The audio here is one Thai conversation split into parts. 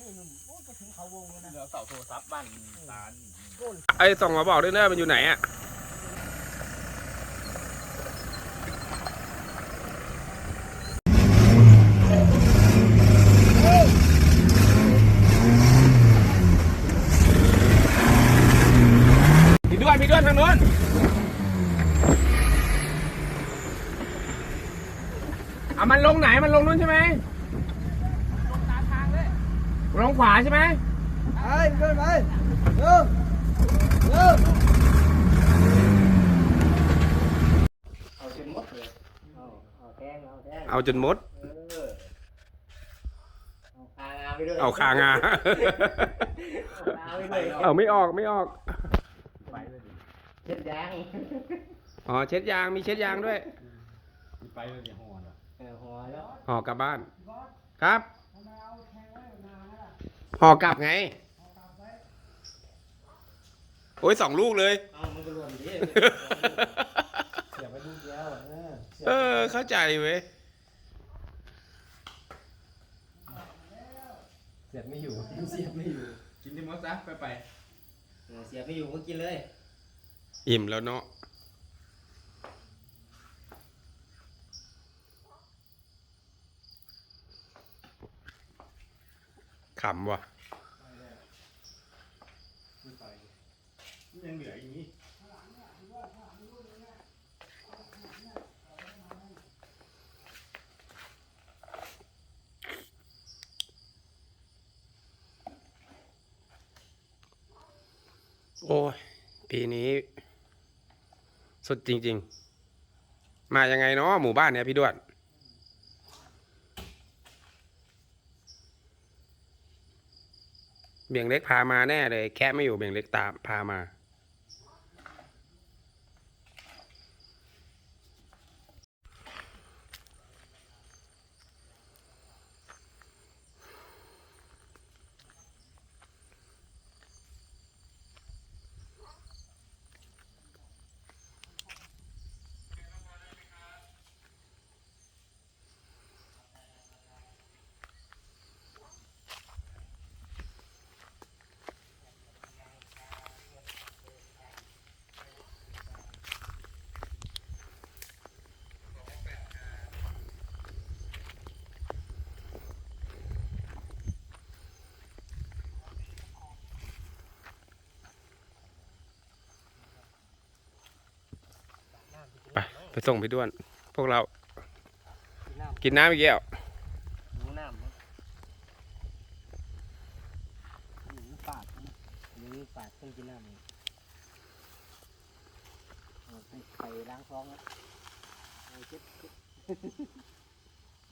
ให้หนุ่มโอ้ก็ถึงเขาวงแล้วนะเหลือเสาโทรศัพท์บ้านตาลไอ้ส่งมาบอกด้วยเนอะมันอยู่ไหนอะพี่ด้วนพี่ด้วนทางนู้นเอามันลงไหนมันลงนู้นใช่ไหม ลงตามทางเลย ลงขวาใช่ไหมไปขึ้นไปเริ่มเริ่มเอาจนหมดเลยเอาเอาแทงเอาแทงเอาจนหมด เออเอาคางาไปด้วยเอาคางาเอาคางาไปด้วยเอาไม่ออกไม่ออก ไปเลยดิเช็ดยางอ๋อเช็ดยางมีเช็ดยางด้วย ไปเลยดิหัวน่ะเออหัวแล้ว ห่อกลับบ้าน ครับ ห่อกลับไงโอ้ยสองลูกเลย เอามันก็รวมดิเสียบไปลูกเดียวเออเสียบเออ เข้าใจเว้ยเสียบไม่อยู่เสียบไม่อยู่ กินที่มดซะไปไปเออเสียบไม่อยู่ก็กินเลย อิ่มแล้วเนาะ ขำว่ะยังเหลืออย่างนี้โอ้ย ปีนี้ สุดจริง ๆ มายังไงเนาะหมู่บ้านเนี่ยพี่ด้วน เบี่ยงเล็กพามาแน่เลย แค่ไม่อยู่เบี่ยงเล็กตามพามา ไปไปส่งพี่ด้วน พวกเรา กินน้ำกินน้ำอีกแล้วหนูน้ำนะหนูปากนะหนูปากต้องกินน้ำนี่เอาไปไปล้างท้องแล้วเอาเช็ดเช็ด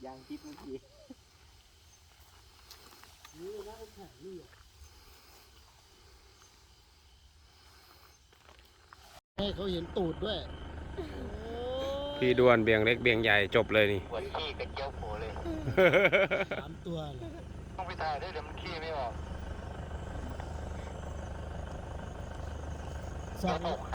ยางทิพย์เมื่อกี้นี่นะไอ้แข็งนี่อะให้เขาเห็นตูดด้วย พี่ด้วนเบี่ยงเล็กเบี่ยงใหญ่จบเลยนี่ปวดขี้กระเจียวโผล่เลยสามตัวเลยต้องไปถ่ายด้วยเดี๋ยวมันขี้ไม่ออกสอง